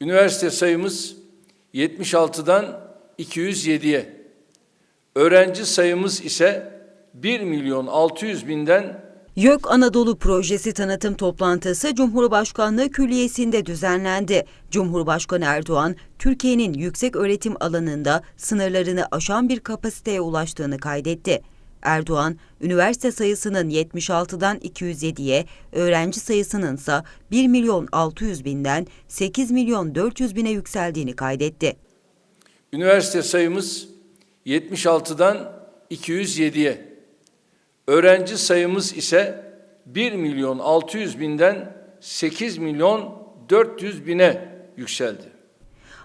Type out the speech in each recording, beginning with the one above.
Üniversite sayımız 76'dan 207'ye. Öğrenci sayımız ise 1 milyon 600 binden YÖK Anadolu Projesi tanıtım toplantısı Cumhurbaşkanlığı Külliyesi'nde düzenlendi. Cumhurbaşkanı Erdoğan, Türkiye'nin yüksek öğretim alanında sınırlarını aşan bir kapasiteye ulaştığını kaydetti. Erdoğan, üniversite sayısının 76'dan 207'ye, öğrenci sayısının ise 1 milyon 600 binden 8 milyon 400 bine yükseldiğini kaydetti. Üniversite sayımız 76'dan 207'ye. Öğrenci sayımız ise 1 milyon 600 binden 8 milyon 400 bine yükseldi.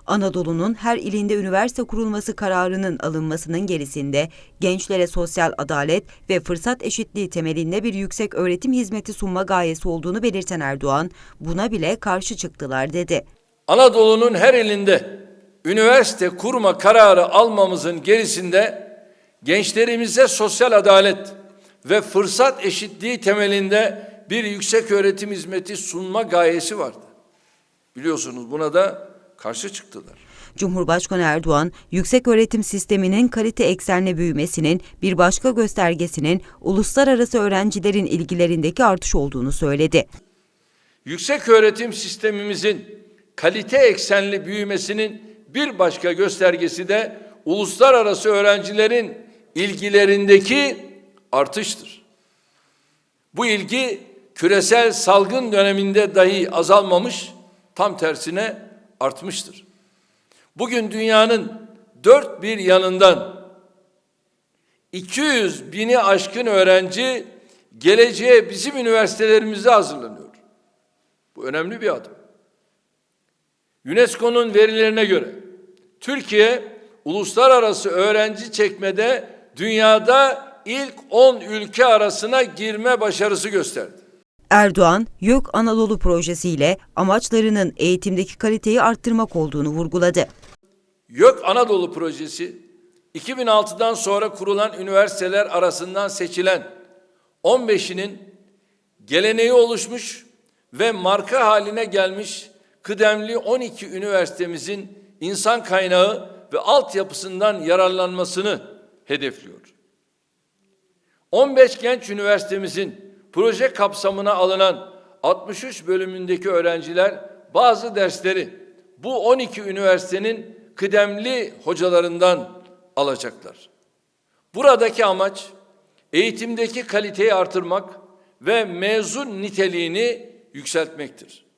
Anadolu'nun her ilinde üniversite kurulması kararının alınmasının gerisinde gençlere sosyal adalet ve fırsat eşitliği temelinde bir yüksek öğretim hizmeti sunma gayesi olduğunu belirten Erdoğan, buna bile karşı çıktılar dedi. Anadolu'nun her ilinde üniversite kurma kararı almamızın gerisinde gençlerimize sosyal adalet ve fırsat eşitliği temelinde bir yüksek öğretim hizmeti sunma gayesi vardı. Biliyorsunuz buna da karşı çıktılar. Cumhurbaşkanı Erdoğan, yüksek öğretim sisteminin kalite eksenli büyümesinin bir başka göstergesinin uluslararası öğrencilerin ilgilerindeki artış olduğunu söyledi. Yüksek öğretim sistemimizin kalite eksenli büyümesinin bir başka göstergesi de uluslararası öğrencilerin ilgilerindeki artıştır. Bu ilgi küresel salgın döneminde dahi azalmamış, tam tersine artmıştır. Bugün dünyanın dört bir yanından 200 bini aşkın öğrenci geleceğe bizim üniversitelerimizde hazırlanıyor. Bu önemli bir adım. UNESCO'nun verilerine göre Türkiye uluslararası öğrenci çekmede dünyada ilk 10 ülke arasına girme başarısı gösterdi. Erdoğan, YÖK Anadolu projesiyle amaçlarının eğitimdeki kaliteyi arttırmak olduğunu vurguladı. YÖK Anadolu Projesi 2006'dan sonra kurulan üniversiteler arasından seçilen 15'inin geleneği oluşmuş ve marka haline gelmiş kıdemli 12 üniversitemizin insan kaynağı ve altyapısından yararlanmasını hedefliyor. 15 genç üniversitemizin proje kapsamına alınan 63 bölümündeki öğrenciler bazı dersleri bu 12 üniversitenin kıdemli hocalarından alacaklar. Buradaki amaç eğitimdeki kaliteyi artırmak ve mezun niteliğini yükseltmektir.